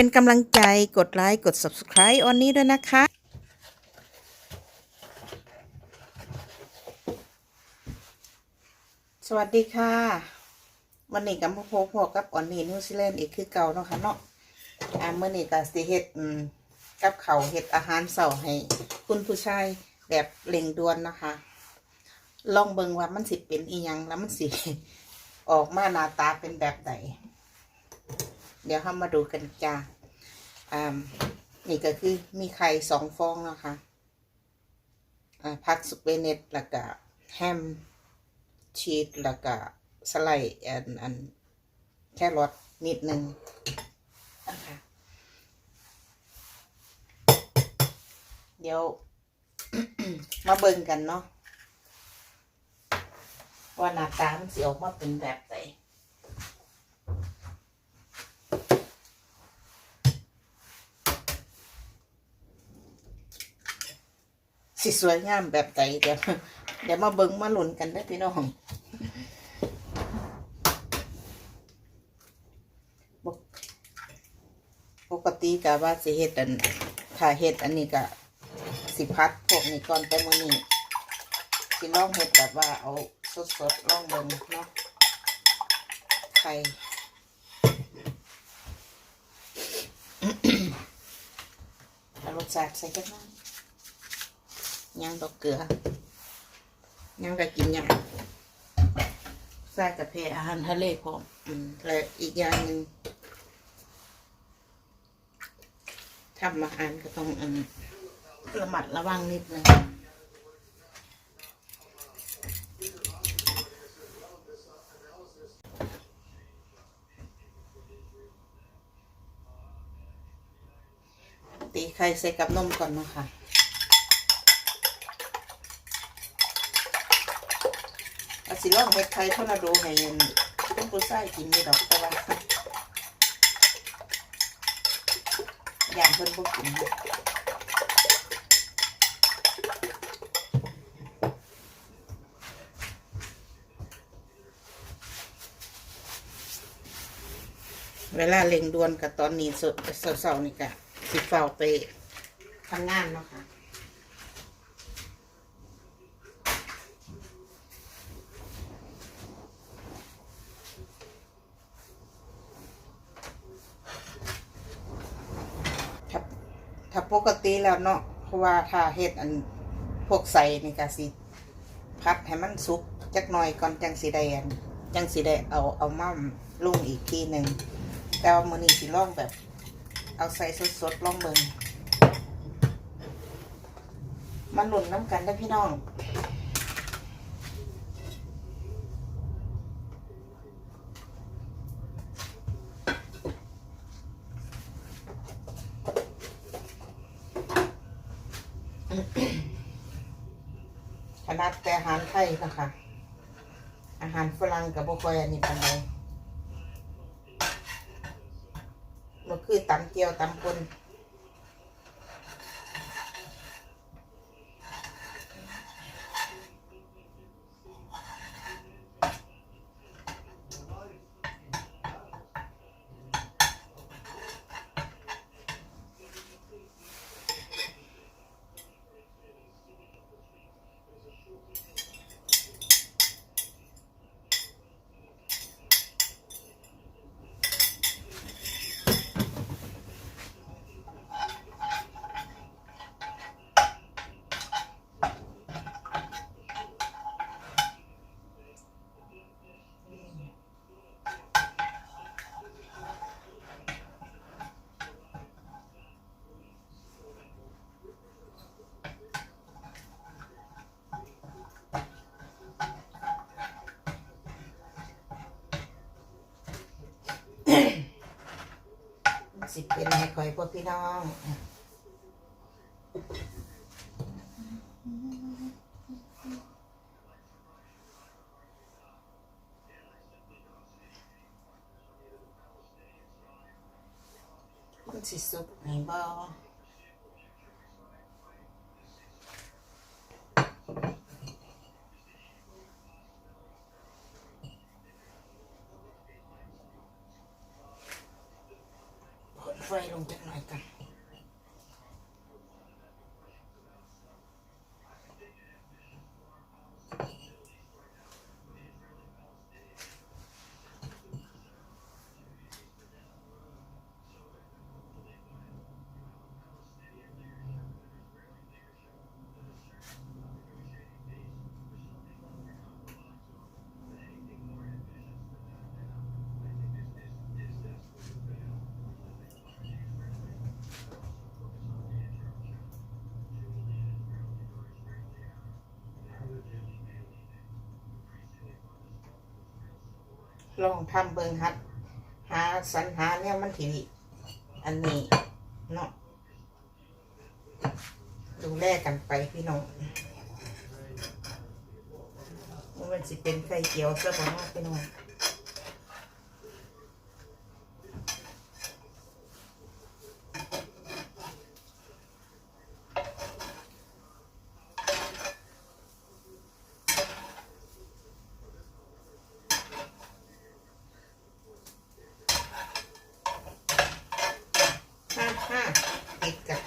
เป็นกำลังใจกดไลค์กด subscribe ออนนี้ด้วยนะคะสวัสดีค่ะวันนี้กับพ่อพ่อกับออนนี่นิวซีแลนด์อีกคือเก่าเนาะค่ะเนาะอ่าเมื่อนี้ก็สิเฮ็ดกับเขาเฮ็ดอาหารเสาร์ให้คุณผู้ชายแบบเร่งด่วนนะคะ ลองเบิ่งว่ามันสิเป็นอีหยังแล้วมันสิออกมาหน้าตาเป็นแบบไหน เดี๋ยวเรามาดูกันจ้าอ่านี่ก็คือมีไข่สองฟองนะคะอ่าผักสเปเนตแล้วก็แฮมชีสแล้วก็สไลด์อันอันแครอทนิดนึงนะคะเดี๋ยว มาเบิ่งกันเนาะว่าหน้าตามันสิออกมาเป็นแบบไหน สิสวยงามแบบไหนเดี๋ยวเดี๋ยวมาเบิ่งมาหลุนกันได้พี่น้องปกติกะว่าสิเฮ็ดอันถ้าเฮ็ดอันนี้กะสิพัดพวกนี้ก่อนแต่มื้อนี้สิลองเฮ็ดแบบว่าเอาสดๆลองเบิ่งเนาะไข่อารสชาติใส่จักหน่อย ยังดอกเกลือยังก็กินย่างใส่กระเพาะอาหารทะเลพร้อมอืมและอีกอย่างหนึ่งทำอาหารก็ต้องอืมระมัดระวังนิดนึงตีไข่ใส่กับนมก่อนนะคะ อา สิลองเฮ็ดไข่ทอร์นาโดให้เห็นคุณผู้กินนี่ดอกแต่ว่าอย่างเพิ่นบ่กินเวลาเร่งด่วนกับตอนนี้สดเสาๆนี่ก็สิเฝ้าไปทำงานเนาะค่ะ ถ้าปกติแล้วเนาะเพราะว่าถ้าเฮ็ดอันพวกใส่นี่ก็สิพัดให้มันสุกจักหน่อยก่อนจังสีแดงจังสีแดงเอาเอามั่มลุ่งอีกทีหนึ่งแต่ว่ามือนี้สิล่องแบบ เอาใส่สดๆล่องเบิงมันหนุนน้ำกันได้พี่น้อง ขนาดแต่อาหารไทยนะคะ อาหารฝรั่งกับบุ คอยอันนี้ปันใดมันคือตำเกียวตำคน สิเป็นให้คอยพวกพี่น้องมันสิสุกไหนบ่ ไฟลงจั ลองทำเบิงฮัด หาสรรหาเนี่ยมันถีอันนี้เนาะดูแลกันไปพี่น้องมันสิเป็นไข่เกียวซะบ่เนาะพี่น้องห้าห้าติดกัน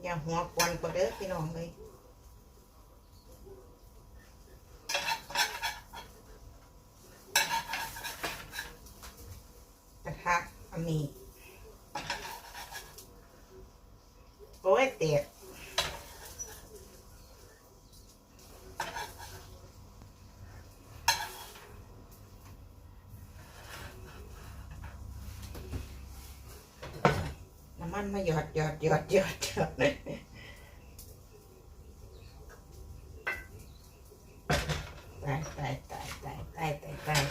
อย่า หัวควันก็เด้อพี่น้องเลยกระทะอันนี้โอ้ยเตะน้ำ มันมาหยอดหยอดหยอดหยอดหยอดตายตายตายตายตายตายตาย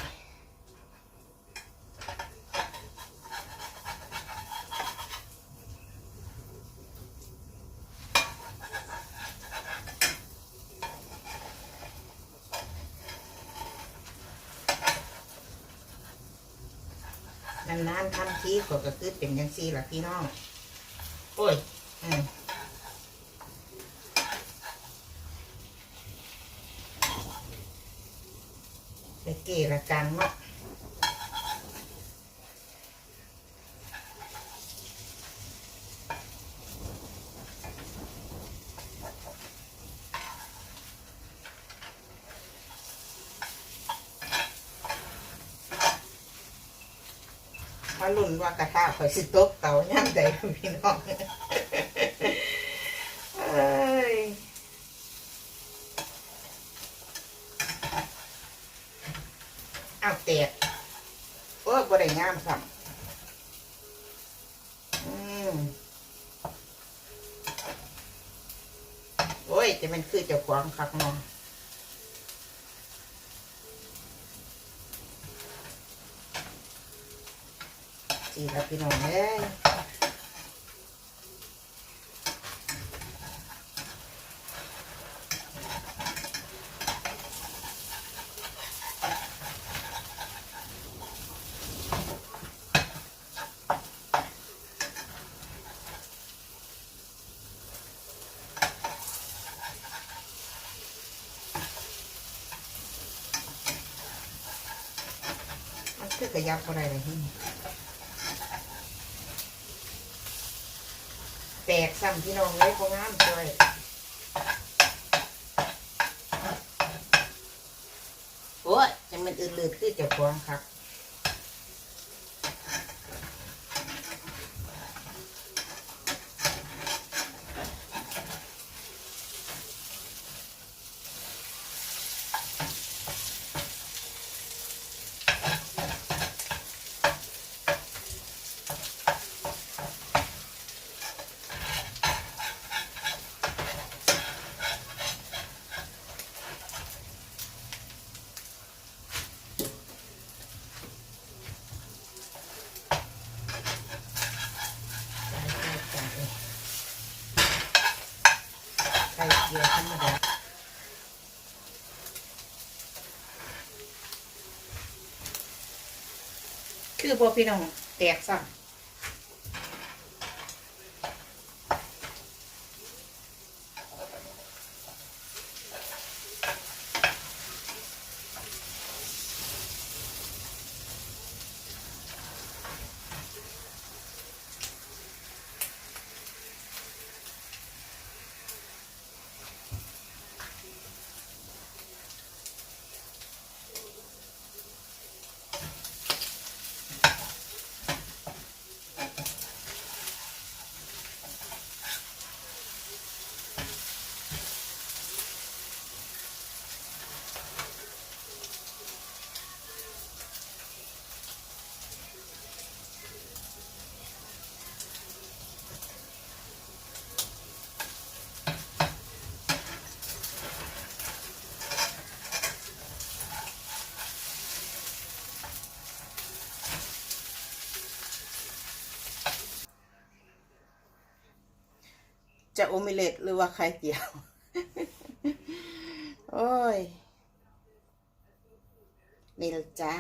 นานๆทำทีก็คือเป็นยังซี่ละพี่น้อง โอ้ยอืมไปเกละจังเนาะ ว่ากระทะข่อยสิตกเตาย่างใดพี่น้องเอ้ยเตกโอ้บ่ได้งามซ้ำอืมโอ้ย จะมันคือเจ้าของคักเนาะ สีแล้วพี่น้องเอ้ยคือกระยับอะไรเลยที่นี่ ตกซ้ำพี่น้องเลยพองามเลยโอ้ยจะมันอื่นลืดคือเจะควงครับ ไข่เจียวธรรมดาคือพอพี่น้องแตกซ้ จะโอมิเล็ตหรือว่าไข่เจียว โอ้ย นี่ลจ้า